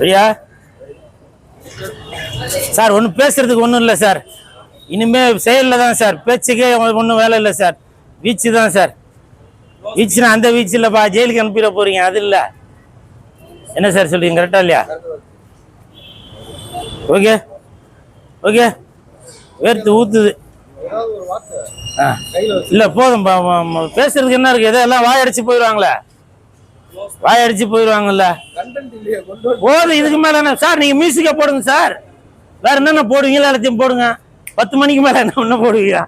ரெடியா சார் ஒன்றும் பேசுறதுக்கு ஒன்றும் இல்லை சார். இனிமே செயலில் தான் சார். பேச்சுக்கே ஒன்றும் வேலை இல்லை சார். வீச்சு தான் சார். வீச்சுனா அந்த வீச்சு இல்லைப்பா. ஜெயிலுக்கு அனுப்பிட போறீங்க. அது இல்லை. என்ன சார் சொல்றீங்க? கரெக்டா இல்லையா? ஓகே ஓகே வேர்த்து ஊத்துது. ஆ. இல்லை போதும் பேசுறதுக்கு என்ன இருக்கு? எதோ எல்லாம் வாயடிச்சு போயிடுவாங்களே. வாயடிச்சு போயிடுவாங்கல்ல. போதும் இதுக்கு மேல சார் நீங்க மியூசிக்கை போடுங்க சார். வேற என்னென்ன போடுவீங்களா எல்லாத்தையும் போடுங்க. பத்து மணிக்கு மேல என்ன ஒண்ணு போடுவீங்க?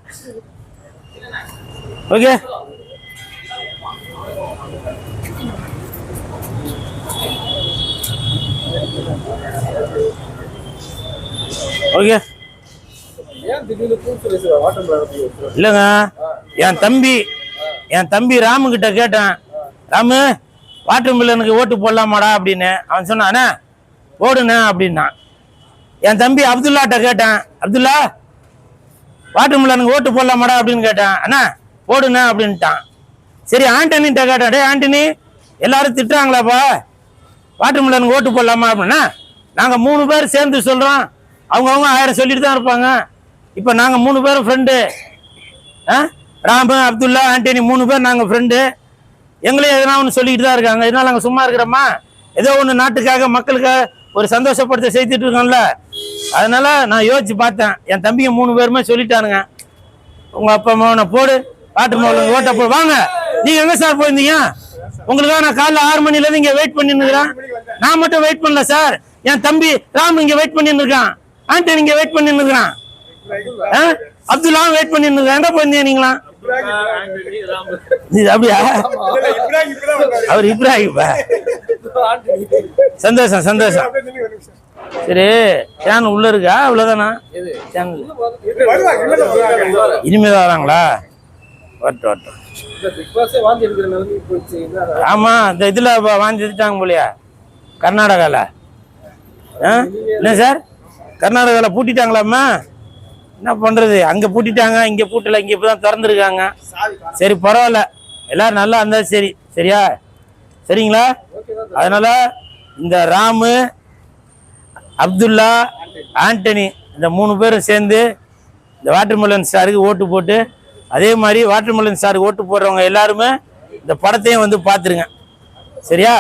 ஓகே? ஓகே? இல்லைங்க. என் தம்பி என் தம்பி ராமு கிட்ட கேட்டேன். ராமு வாட்டர் மில்லனுக்கு ஓட்டு போடலாமாடா அப்படின்னு அவன் சொன்னானே ஓடுண்ண அப்படின்னா. என் தம்பி அப்துல்லாட்ட கேட்டேன் அப்துல்லா வாட்டர் மில்லனுக்கு ஓட்டு போடலாமாடா அப்படின்னு கேட்டேன் அண்ணா ஓடுண்ண அப்படின்ட்டான். சரி ஆண்டனிட்ட கேட்டேன் டேய் ஆண்டனி எல்லாரும் திட்டுறாங்களாப்பா? வாட்டர் மில்லனுக்கு ஓட்டு போடலாமா அப்படின்னா நாங்கள் மூணு பேர் சேர்ந்து சொல்கிறோம் அவங்கவுங்க ஆயிரம் சொல்லிட்டு தான் இருப்பாங்க. இப்போ நாங்கள் மூணு பேரும் ஃப்ரெண்டு ஆ? ராமு அப்துல்லா ஆண்டனி மூணு பேர் நாங்கள் ஃப்ரெண்டு எங்களையும் எதனா ஒன்று சொல்லிக்கிட்டு தான் இருக்காங்க. இதனால நாங்கள் சும்மா இருக்கிறோமா? ஏதோ ஒன்று நாட்டுக்காக மக்களுக்கு ஒரு சந்தோஷப்படுத்த செய்துட்டு இருக்கோம்ல. அதனால நான் யோசிச்சு பார்த்தேன். என் தம்பிங்க மூணு பேருமே சொல்லிட்டானுங்க. உங்க அப்பா அம்மாவை போடு. பாட்டு மாவுல ஓட்ட போ. வாங்க. நீங்க எங்க சார் போயிருந்தீங்க? உங்களுக்காக நான் காலைல ஆறு மணில இருந்து இங்க வெயிட் பண்ணிருக்கிறேன் நான் மட்டும் வெயிட் பண்ணல சார் என் தம்பி ராம் இங்க வெயிட் பண்ணி இருக்கான். ஆண்டனி இங்க வெயிட் பண்ணி இருக்கிறான். அப்துல்லா வெயிட் பண்ணி இருக்கான். எங்க போயிருந்தீங்க நீங்களாம்? அப்படியா? அவர் இப்ராஹிம் சந்தோஷம் சந்தோஷம். சரி சேனல் உள்ள இருக்கா? அவ்வளவுதானா? சேனல் இனிமேல் வராங்களா? வரட்டும் வரட்டும் ஆமா இந்த இதுல வாங்கி எடுத்துட்டாங்க போலியா. கர்நாடகால. ஆ? என்ன சார்? கர்நாடகால பூட்டிட்டாங்களாம்மா? என்ன பண்றது? அங்க பூட்டிட்டாங்க இங்க பூட்டல இங்க இப்பதான் திறந்துருக்காங்க. சரி பரவாயில்ல. எல்லாரும் நல்லா இருந்தா சரி. சரியா? சரிங்களா? அதனால இந்த ராமு அப்துல்லா ஆண்டனி இந்த மூணு பேரும் சேர்ந்து இந்த வாட்டர்மெலன் சாருக்கு ஓட்டு போட்டு அதே மாதிரி வாட்டர்மெலன் சாருக்கு ஓட்டு போடுறவங்க எல்லாருமே இந்த படத்தையும் வந்து பார்த்துருங்க. சரியா?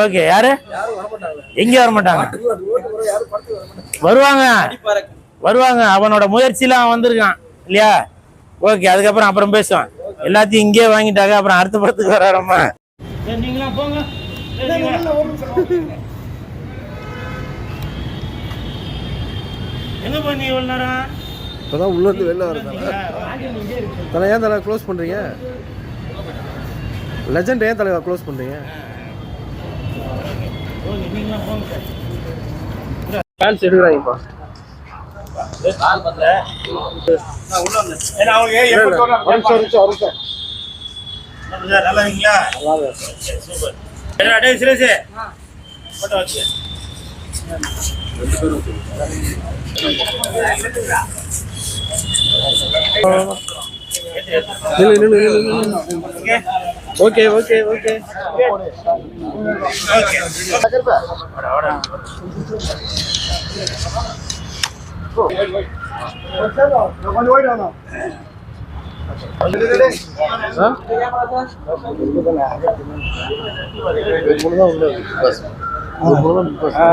ஓகே. யாரு? எங்கே வர மாட்டாங்க வருவாங்க. வருவாங்க. அவனோட முயற்சியில அவன் வந்திருக்கான். இல்லையா? ஓகே அதுக்கப்புறம் அப்புறம் பேசுவான் எல்லாத்தையும் இங்கேயே வாங்கிட்டாங்க அப்புறம் அடுத்த படத்துக்கு வராரம்மா நீங்களா போங்க. எங்க போனீங்க இவ்வளவு நேரம்? இப்போதான் உள்ளேருந்து வெளில வரதால தலை ஏன் தலை க்ளோஸ் பண்ணுறீங்க லெஜண்ட் ஏன் தலைவா க்ளோஸ் பண்ணுறீங்க ஃபேன்ஸ் எடுக்கிறாங்கப்பா. நல்லா இருக்கீங்களா? சூப்பர் என்ன டேய் சுரேஷ் போட்டோ வச்சு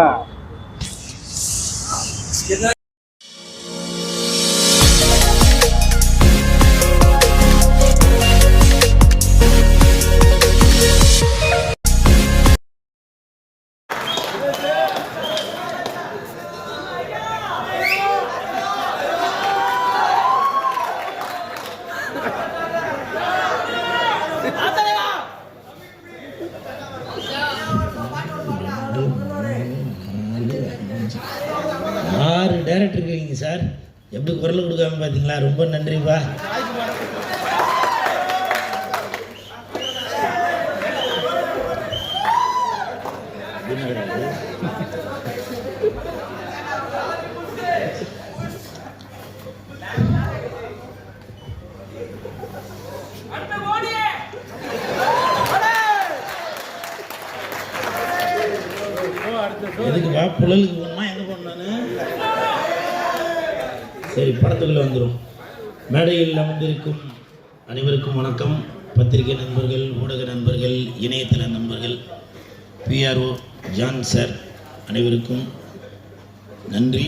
டைரக்டர் இருக்கீங்க சார் எப்படி குரல் கொடுக்காம பார்த்தீங்களா? ரொம்ப நன்றிப்பா. எதுக்கு வா புழலுக்கு சரி படத்துக்குள்ளே வந்துடும் மேடையில் அமர்ந்திருக்கும் அனைவருக்கும் வணக்கம். பத்திரிகை நண்பர்கள் ஊடக நண்பர்கள் இணையதள நண்பர்கள் பிஆர்ஓ ஜான் சார் அனைவருக்கும் நன்றி.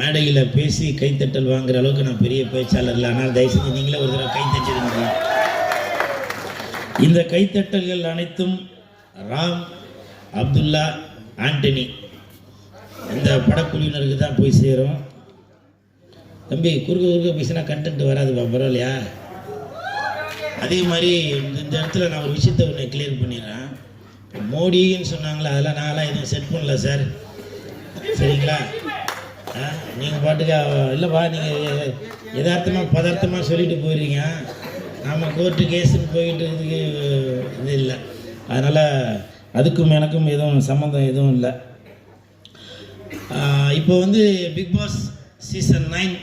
மேடையில் பேசி கைத்தட்டல் வாங்குற அளவுக்கு நான் பெரிய பேச்சாளர் இல்லை. ஆனால் தயவு செஞ்சு நீங்களே ஒரு தடவை கைத்தட்டிடுங்க இந்த கைத்தட்டல்கள் அனைத்தும் ராம் அப்துல்லா ஆண்டனி. இந்த படக்குழுவினருக்கு தான் போய் சேரும். தம்பி குறுக்க குறுக்க பேசினா கண்டென்ட் வராதுப்பா பரவாயில்லையா? அதே மாதிரி இந்த இடத்துல நான் ஒரு விஷயத்த ஒன்று கிளியர் பண்ணிடுறேன். மோடின்னு சொன்னாங்களா அதெல்லாம் நான்லாம் எதுவும் செட் பண்ணல சார் சரிங்களா? ஆ நீங்கள் பாட்டுக்கு இல்லைப்பா நீங்கள் யதார்த்தமாக பதார்த்தமாக சொல்லிட்டு போயிடுறீங்க நாம் கோர்ட்டு கேஸுன்னு போயிட்டு இதுக்கு இது இல்லை. அதனால் அதுக்கும் எனக்கும் எதுவும் சம்மந்தம் எதுவும் இல்லை. இப்போ வந்து பிக் பாஸ் சீசன் நைன்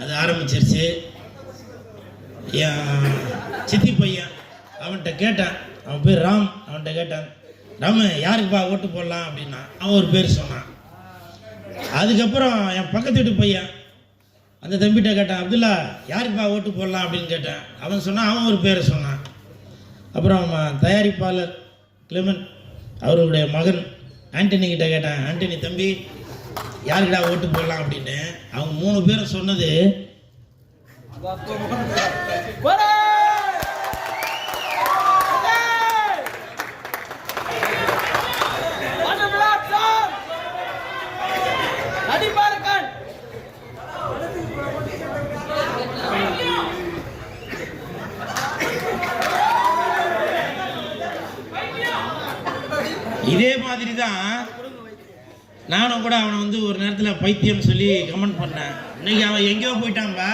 அது ஆரம்பிச்சிருச்சு. என் சித்தி பையன் அவன்கிட்ட கேட்டேன். அவன் பேர் ராம் அவன்கிட்ட கேட்டான். ராமு யாருக்குப்பா ஓட்டு போடலாம் அப்படின்னா அவன் ஒரு பேர் சொன்னான். அதுக்கப்புறம் என் பக்கத்து வீட்டு பையன் அந்த தம்பிகிட்ட கேட்டான் அப்துல்லா யாருக்குப்பா ஓட்டு போடலாம்? அப்படின்னு கேட்டேன். அவன் சொன்னான் அவன் ஒரு பேரை சொன்னான். அப்புறம் அவன் தயாரிப்பாளர் கிளெமன் அவருடைய மகன் ஆண்டனி கிட்ட கேட்டேன் ஆண்டனி தம்பி யாருக்கிடா ஓட்டு போடலாம் அப்படின்னு அவங்க மூணு பேரும் சொன்னது இதே மாதிரி தான் நானும் கூட அவனை வந்து பைத்தியம் சொல்லி கமெண்ட் பண்ணேன். இன்னைக்கு அவன் எங்கேயோ போயிட்டான்பா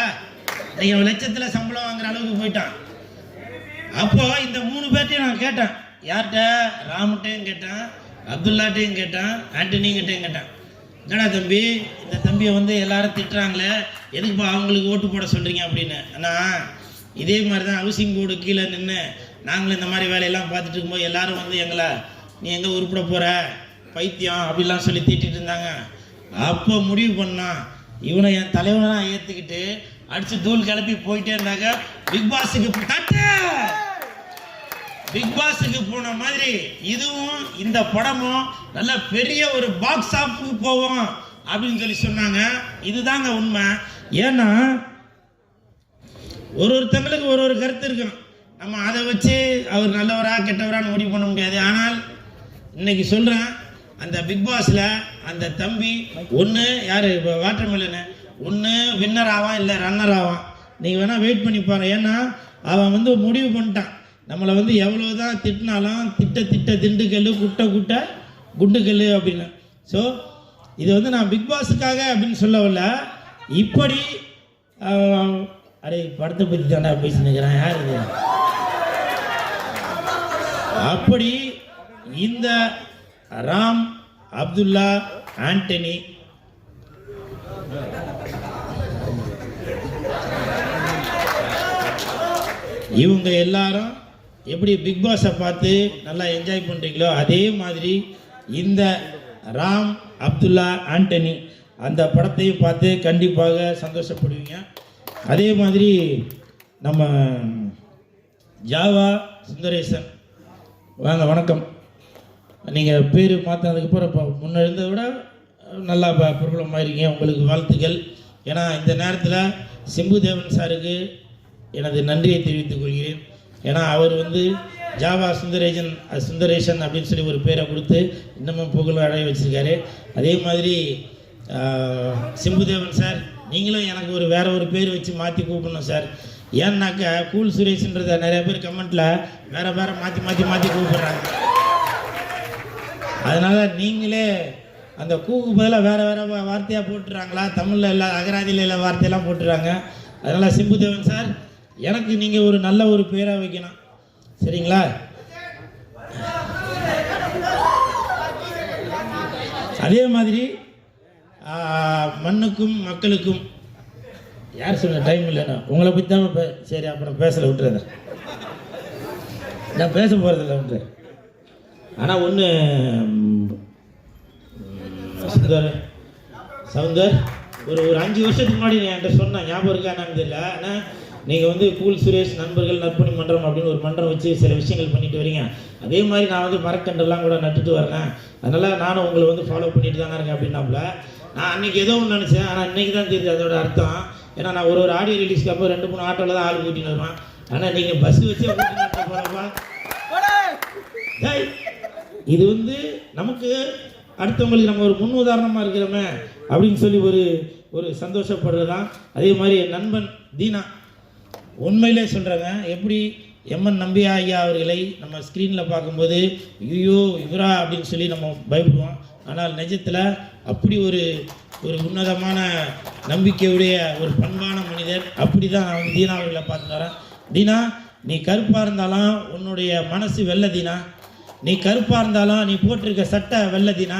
இன்னைக்கு அவன் லட்சத்தில் சம்பளம் வாங்குற அளவுக்கு போயிட்டான். அப்போ இந்த மூணு பேர்ட்டையும் நான் கேட்டேன். யார்கிட்ட? ராமுட்டையும் கேட்டேன் அப்துல்லாட்டையும் கேட்டேன் ஆண்டனிங்கிட்டையும் கேட்டேன். என்னடா தம்பி இந்த தம்பியை வந்து எல்லாரும் திட்டுறாங்களே எதுக்குப்பா அவங்களுக்கு ஓட்டு போட சொல்கிறீங்க அப்படின்னு? அண்ணா இதே மாதிரி தான் ஹவுசிங் போர்டு கீழே நின்று நாங்களும் இந்த மாதிரி வேலையெல்லாம் பார்த்துட்டு இருக்கும்போது எல்லாரும் வந்து எங்களை நீ எங்கே உருப்பிட போகிற பைத்தியம் அப்படிலாம் சொல்லி திட்டிகிட்டு இருந்தாங்க. அப்போ முடிவு பண்ணான் இவனை என் தலைவனாக ஏற்றுக்கிட்டு அடித்து தூள் கிளப்பி போயிட்டே இருந்தாங்க பிக் பாஸுக்கு தட்டு! பிக் பாஸுக்கு போன மாதிரி இதுவும் இந்த படமும் நல்ல பெரிய ஒரு பாக்ஸ் ஆஃபுக்கு போவோம் அப்படின்னு சொல்லி சொன்னாங்க. இதுதாங்க உண்மை. ஏன்னா ஒரு ஒருத்தங்களுக்கு ஒரு ஒரு கருத்து இருக்கும் நம்ம அதை வச்சு அவர் நல்லவரா கெட்டவரான்னு முடிவு பண்ண முடியாது. ஆனால் இன்னைக்கு சொல்கிறேன் அந்த பிக் பாஸில் அந்த தம்பி ஒன்று யார் இப்போ வாட்டர் மில்லனு ஒன்று வின்னர் ஆவான் இல்லை ரன்னர் ஆவான். நீங்கள் வேணால் வெயிட் பண்ணி பாரு ஏன்னா அவன் வந்து முடிவு பண்ணிட்டான். நம்மளை வந்து எவ்வளோ தான் திட்டினாலும் திட்ட திட்ட திண்டுக்கல் குட்டை குட்டை குண்டுக்கல் அப்படின்னு. ஸோ இது வந்து நான் பிக் பாஸுக்காக அப்படின்னு சொல்ல இப்படி ஆஹ், அடே படத்தை பற்றி தாண்டா பேசினுக்கிறேன் யார் இது? அப்படி இந்த ராம் அப்துல்லா ஆண்டனி இவங்க எல்லாரும் எப்படி பிக் பாஸை பார்த்து நல்லா என்ஜாய் பண்ணுறீங்களோ அதே மாதிரி இந்த ராம் அப்துல்லா ஆண்டனி அந்த படத்தையும் பார்த்து கண்டிப்பாக சந்தோஷப்படுவீங்க. அதே மாதிரி நம்ம ஜாவா சுந்தரேசன். வாங்க வணக்கம். நீங்கள் பேர் மாற்றினதுக்கப்புறம் இப்போ முன்ன இருந்ததை விட நல்லா ப- பிரபலமாயிருக்கீங்க. உங்களுக்கு வாழ்த்துக்கள். ஏன்னா இந்த நேரத்தில் சிம்புதேவன் சாருக்கு எனது நன்றியை தெரிவித்துக் கொள்கிறேன். ஏன்னா அவர் வந்து ஜாவா சுந்தரேஜன் சுந்தரேஷன் அப்படின்னு சொல்லி ஒரு பேரை கொடுத்து இன்னமும் புகழ் அடைய வச்சிருக்காரு. அதே மாதிரி சிம்பு சிம்புதேவன் சார் நீங்களும் எனக்கு ஒரு வேற ஒரு பேர் வச்சு மாற்றி கூப்பிடணும் சார். ஏன்னாக்கா கூல் சுரேஷ்ன்றத நிறைய பேர் கமெண்ட்டில் வேற வேற மாற்றி மாற்றி மாற்றி கூப்பிட்றாங்க. அதனால் நீங்களே அந்த கூக்கு பதிலாக வேறு வேறு வார்த்தையாக போட்டுறாங்களா? தமிழில் இல்லை அகராதியில் இல்லை வார்த்தையெல்லாம் போட்டுறாங்க. அதனால் சிம்புதேவன் சார் எனக்கு நீங்கள் ஒரு நல்ல ஒரு பேராக வைக்கணும். சரிங்களா? அதே மாதிரி மண்ணுக்கும் மக்களுக்கும் யார் சொன்ன டைம் இல்லைண்ணா உங்களை பற்றி தான் பே சரி அப்புறம் பேசல விட்டுறேன் நான் பேச போகிறதில்ல விட்டுறேன். ஆனால் ஒன்று சுந்தர் சவுந்தர் ஒரு ஒரு அஞ்சு வருஷத்துக்கு முன்னாடி என்கிட்ட சொன்ன ஞாபகம் இருக்கா என்னன்னு தெரியல. ஆனால் நீங்கள் வந்து கூல் சுரேஷ் நண்பர்கள் நற்பணி மன்றம் அப்படின்னு ஒரு மன்றம் வச்சு சில விஷயங்கள் பண்ணிட்டு வரீங்க. அதே மாதிரி நான் வந்து மரக்கண்டெல்லாம் கூட நட்டுட்டு வரேன். அதனால் நானும் உங்களை வந்து ஃபாலோ பண்ணிட்டு தானே இருக்கேன் அப்படின்னாப்புல. நான் அன்னைக்கு ஏதோ ஒன்று நினச்சேன். ஆனால் இன்னைக்கு தான் தெரியுது அதோட அர்த்தம். ஏன்னா நான் ஒரு ஒரு ஆடியோ ரிலீஸ்க்கு அப்போ ரெண்டு மூணு ஆட்டோவில் தான் ஆள் கூட்டின்னு வருவேன். ஆனால் நீங்கள் பஸ் வச்சு கூட்டின்னு போகிறப்பா இது வந்து நமக்கு அடுத்தவங்களுக்கு நம்ம ஒரு முன் உதாரணமாக இருக்கிறோமே அப்படின்னு சொல்லி ஒரு ஒரு சந்தோஷப்படுறது தான் அதே மாதிரி என் நண்பன் தீனா உண்மையிலே சொல்கிறேங்க எப்படி எம்என் நம்பியா ஐயா அவர்களை நம்ம ஸ்க்ரீனில் பார்க்கும்போது ஐயோ இவரா அப்படின்னு சொல்லி நம்ம பயப்படுவோம். ஆனால் நிஜத்தில் அப்படி ஒரு ஒரு உன்னதமான நம்பிக்கையுடைய ஒரு பண்பான மனிதர் அப்படி தான் நான் வந்து தீனா அவர்களை பார்த்துட்டு வரேன் தீனா நீ கருப்பாக இருந்தாலும் உன்னுடைய மனசு வெள்ள தீனா. நீ கருப்பாக இருந்தாலும் நீ போட்டிருக்க சட்டை வெள்ளதினா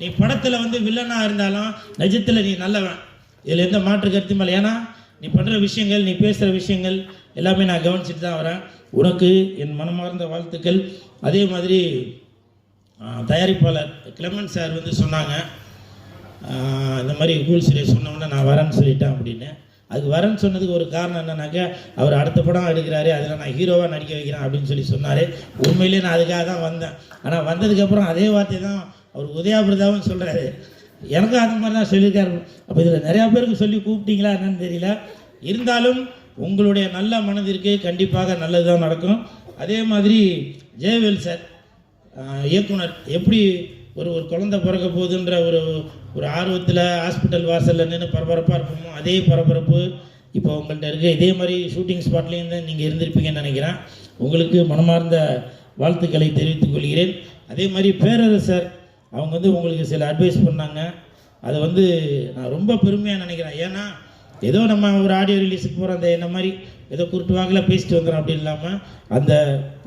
நீ படத்தில் வந்து வில்லனாக இருந்தாலும் நிஜத்தில் நீ நல்லவன். இதில் எந்த மாற்று கருத்தும் இல்லை. ஏன்னா நீ பண்ணுற விஷயங்கள் நீ பேசுகிற விஷயங்கள் எல்லாமே நான் கவனிச்சுட்டு தான் வரேன். உனக்கு என் மனமார்ந்த வாழ்த்துக்கள். அதே மாதிரி தயாரிப்பாளர் கிளமன் சார் வந்து சொன்னாங்க. இந்த மாதிரி கூல் சிலை சொன்னோன்னே நான் வரேன்னு சொல்லிட்டேன் அப்படின்னு. அதுக்கு வரேன்னு சொன்னதுக்கு ஒரு காரணம் என்னன்னாக்கா அவர் அடுத்த படம் எடுக்கிறாரு அதில் நான் ஹீரோவாக நடிக்க வைக்கிறேன் அப்படின்னு சொல்லி சொன்னார். உண்மையிலேயே நான் அதுக்காக தான் வந்தேன். ஆனால் வந்ததுக்கப்புறம் அதே வார்த்தை தான் அவர் உதயாபிரதாவும் சொல்கிறாரு எனக்கும் அந்த மாதிரி தான் சொல்லியிருக்காரு. அப்போ இதில் நிறையா பேருக்கு சொல்லி கூப்பிட்டீங்களா என்னன்னு தெரியல. இருந்தாலும் உங்களுடைய நல்ல மனதிற்கு கண்டிப்பாக நல்லது தான் நடக்கும். அதே மாதிரி ஜெயவேல் சார் இயக்குனர் எப்படி ஒரு ஒரு குழந்தை பிறக்க போகுதுன்ற ஒரு ஒரு ஆர்வத்தில் ஹாஸ்பிட்டல் வாசலில் நின்று பரபரப்பாக இருப்போமோ அதே பரபரப்பு இப்போ உங்கள்கிட்ட இருக்குது இதே மாதிரி ஷூட்டிங் ஸ்பாட்லேயும் தான் நீங்கள் இருந்திருப்பீங்கன்னு நினைக்கிறேன். உங்களுக்கு மனமார்ந்த வாழ்த்துக்களை தெரிவித்துக் கொள்கிறேன். அதே மாதிரி பேரரசர் அவங்க வந்து உங்களுக்கு சில அட்வைஸ் பண்ணாங்க. அதை வந்து நான் ரொம்ப பெருமையாக நினைக்கிறேன். ஏன்னா ஏதோ நம்ம ஒரு ஆடியோ ரிலீஸுக்கு போகிற அந்த என்ன மாதிரி ஏதோ குருட்டு வாக்கில் பேசிட்டு வந்துடும் அப்படி இல்லாமல் அந்த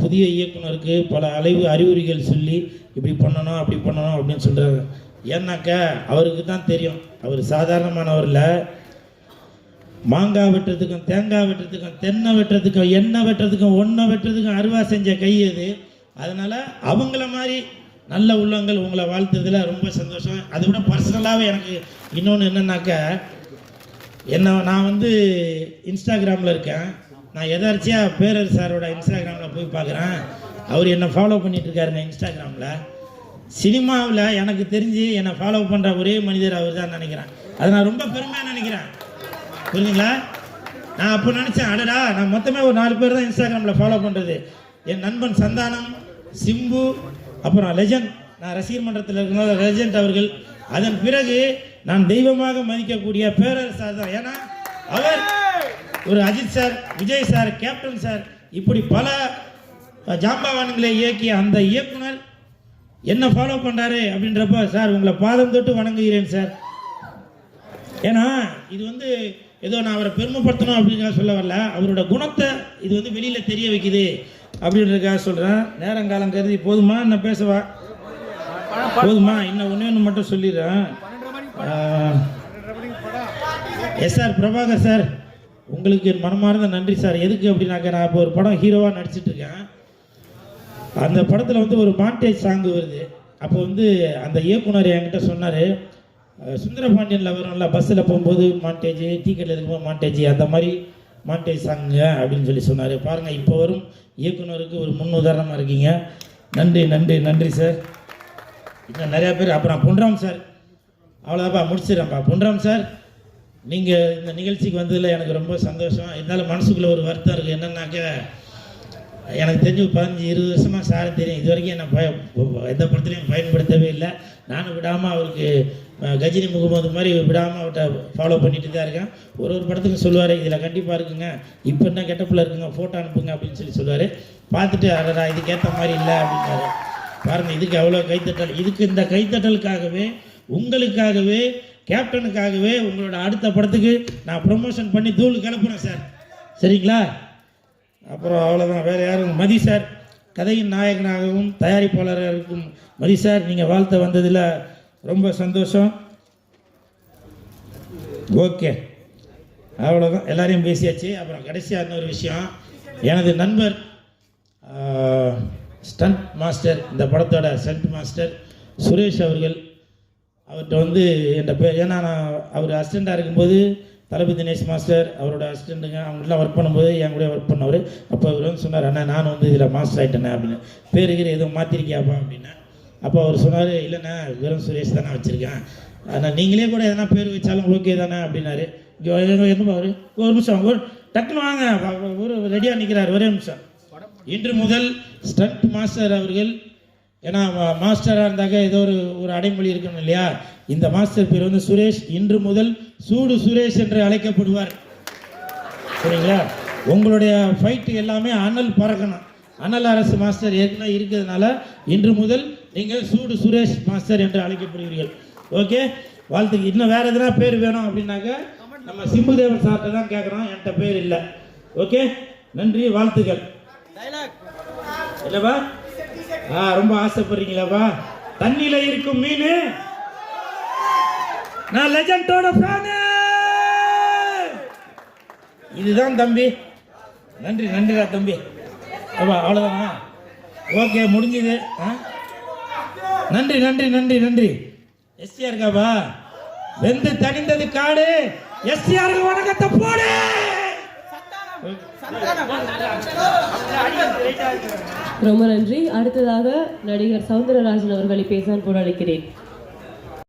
புதிய இயக்குனருக்கு பல அலைவு அறிகுறிகள் சொல்லி இப்படி பண்ணணும் அப்படி பண்ணணும் அப்படின்னு சொல்கிறாங்க ஏன்னாக்கா அவருக்கு தான் தெரியும். அவர் சாதாரணமானவரில் மாங்காய் வெட்டுறதுக்கும் தேங்காய் வெட்டுறதுக்கும் தென்னை வெட்டுறதுக்கும் எண்ணெய் வெட்டுறதுக்கும் ஒன்றை வெட்டுறதுக்கும் அருவா செஞ்ச கை அது. அதனால் அவங்கள மாதிரி நல்ல உள்ளங்கள் உங்களை வாழ்த்துறதுல ரொம்ப சந்தோஷம். அதை விட பர்சனலாகவே எனக்கு இன்னொன்று என்னன்னாக்கா என்ன நான் வந்து இன்ஸ்டாகிராமில் இருக்கேன். நான் எதார்ச்சியாக பேரர் சாரோட இன்ஸ்டாகிராமில் போய் பார்க்குறேன் அவர் என்னை ஃபாலோ பண்ணிட்டு இன்ஸ்டாகிராமில் சினிமாவில் எனக்கு தெரிஞ்சு என்னை ஃபாலோ பண்ணுற ஒரே மனிதர் அவர் தான் நினைக்கிறேன். அதை நான் ரொம்ப பெருமையாக நினைக்கிறேன். புரியுதுங்களா நான் அப்போ நினச்சேன் அடடா நான் மொத்தமே ஒரு நாலு பேர் தான் இன்ஸ்டாகிராமில் ஃபாலோ பண்ணுறது என் நண்பன் சந்தானம் சிம்பு அப்புறம் லெஜண்ட் நான் ரசிகர் மன்றத்தில் இருக்கிற லெஜண்ட் அவர்கள். அதன் பிறகு நான் தெய்வமாக மதிக்கக்கூடிய பேரரசு சார் தான். ஏன்னா அவர் ஒரு Ajith sir Vijay sir captain sir இப்படி பல அஹ், ஜாம்பவான்களை இயக்கிய அந்த இயக்குனர் என்ன ஃபாலோ பண்ணுறாரு அப்படின்றப்ப சார் உங்களை பாதம் தொட்டு வணங்குகிறேன் சார். ஏன்னா இது வந்து ஏதோ நான் அவரை பெருமைப்படுத்தணும் அப்படின்னு சொல்ல வரல. அவரோட குணத்தை இது வந்து வெளியில் தெரிய வைக்குது அப்படின்றதுக்காக சொல்கிறேன் நேரங்காலம் கருதி போதுமா? என்ன பேசவா? போதுமா? இன்னும் ஒன்று ஒன்று மட்டும் சொல்லிடுறேன். எஸ் சார் பிரபாகர் சார் உங்களுக்கு என் மனமார்ந்த நன்றி சார். எதுக்கு அப்படின்னாக்க நான் இப்போ ஒரு படம் ஹீரோவாக நடிச்சிட்டு இருக்கேன். அந்த படத்தில் வந்து ஒரு மாண்டேஜ் சாங் வருது. அப்போ வந்து அந்த இயக்குனர் என்கிட்ட சொன்னார் சுந்தரபாண்டியனில் வரும்ல பஸ்ஸில் போகும்போது மாண்டேஜ் டிக்கெட்டில் இருக்கும்போது மாண்டேஜ் அந்த மாதிரி மாண்டேஜ் சாங்குங்க அப்படின்னு சொல்லி சொன்னார். பாருங்கள் இப்போ வரும் இயக்குனருக்கு ஒரு முன் உதாரணமாக இருக்கீங்க. நன்றி நன்றி நன்றி சார் இன்னும் நிறையா பேர் அப்புறம் பொன்ராம் சார் அவ்வளோதாப்பா முடிச்சிடறேன்ப்பா. பொன்ராம் சார் நீங்கள் இந்த நிகழ்ச்சிக்கு வந்ததில் எனக்கு ரொம்ப சந்தோஷம். இருந்தாலும் மனசுக்குள்ளே ஒரு வருத்தம் இருக்குது என்னன்னாக்க எனக்கு தெரிஞ்சு பதினஞ்சு இருபது வருஷமாக சார் தெரியும். இது வரைக்கும் என்னை பய எந்த படத்துலையும் பயன்படுத்தவே இல்லை. நானும் விடாமல் அவருக்கு கஜினி முகமது மாதிரி விடாமல் அவர்கிட்ட ஃபாலோ பண்ணிட்டு தான் இருக்கேன். ஒரு ஒரு படத்துக்கும் சொல்லுவார் இதில் கண்டிப்பாக இருக்குங்க. இப்போ என்ன கெட்டப்பில் இருக்குங்க? ஃபோட்டோ அனுப்புங்க அப்படின்னு சொல்லி சொல்லுவார். பார்த்துட்டு அடடா இதுக்கேற்ற மாதிரி இல்லை அப்படின்னாரு பாருங்கள் இதுக்கு அவ்வளோ கைத்தட்டல். இதுக்கு இந்த கைத்தட்டலுக்காகவே உங்களுக்காகவே கேப்டனுக்காகவே உங்களோட அடுத்த படத்துக்கு நான் ப்ரொமோஷன் பண்ணி தூள் கிளப்புறேன் சார் சரிங்களா? அப்புறம் அவ்வளோதான் வேறு யாரும் மதி சார் கதையின் நாயகனாகவும் தயாரிப்பாளராக இருக்கும் மதி சார் நீங்கள் வாழ்த்த வந்ததில் ரொம்ப சந்தோஷம். ஓகே. அவ்வளோதான் எல்லாரையும் பேசியாச்சு. அப்புறம் கடைசியாக இன்னொரு விஷயம். எனது நண்பர் ஸ்டண்ட் மாஸ்டர் இந்த படத்தோட ஸ்டண்ட் மாஸ்டர் சுரேஷ் அவர்கள் அவர்கிட்ட வந்து என்கிட்ட பேர் ஏன்னா நான் அவர் அசிஸ்டண்ட்டாக இருக்கும்போது தளபதி தினேஷ் மாஸ்டர் அவரோட அசிஸ்டண்ட்டுங்க அவங்களாம் ஒர்க் பண்ணும்போது என் கூட ஒர்க் பண்ணவர். அப்போ அவர் வந்து சொன்னார் அண்ணா நான் வந்து இதில் மாஸ்டர் ஆகிட்டேண்ணே அப்படின்னு. பேர் எதுவும் மாற்றிருக்கியாப்பா அப்படின்னா. அப்போ அவர் சொன்னார் இல்லைண்ணா வெறும் சுரேஷ் தானே வச்சுருக்கேன். ஆனால் நீங்களே கூட எதனா பேர் வச்சாலும் ஓகே தானே அப்படின்னாரு. இங்கே என்ன பாரு ஒரு நிமிஷம் ஒரு டக்குன்னு வாங்க. ஒரு ரெடியாக நிற்கிறார் ஒரே நிமிஷம். இன்று முதல் ஸ்டண்ட் மாஸ்டர் அவர்கள் ஏன்னா மாஸ்டராக இருந்தாக்க ஏதோ ஒரு ஒரு அடைமொழி இருக்கணும் இல்லையா? இந்த மாஸ்டர் பேர் வந்து சுரேஷ். இன்று முதல் சூடு சுரேஷ் என்று அழைக்கப்படுவார். சரிங்களா? உங்களுடைய ஃபைட்டு எல்லாமே அனல் பறக்கணும். அனல் அரசு மாஸ்டர் ஏற்கனவே இருக்கிறதுனால இன்று முதல் நீங்கள் சூடு சுரேஷ் மாஸ்டர் என்று அழைக்கப்படுவீர்கள். ஓகே? வாழ்த்துக்கு இன்னும் வேற எதனா பேர் வேணும் அப்படின்னாக்க நம்ம சிம்புதேவன் சார்கிட்ட தான் கேட்குறோம். என்கிட்ட பேர் இல்லை. ஓகே? நன்றி வாழ்த்துக்கள். இல்லைப்பா? ஆ ரொம்ப ஆசைப்படுறீங்களாப்பா? தண்ணியில இருக்கும் மீன்? நான் லெஜண்டோட ஃபேனு இதுதான் தம்பி. நன்றி நன்றிடா தம்பி. அப்பா அவ்வளோதானா ஓகே முடிஞ்சுது. ஆ? நன்றி நன்றி நன்றி நன்றி. எஸ்டியா இருக்காப்பா வெந்து தணிந்தது காடு. எஸ்டியாருக்கு வணக்கத்தை போடு. ரொம்ப நன்றி. அடுத்ததாக நடிகர் சவுந்தரராஜன் அவர்களை பேச போராடுகிறேன்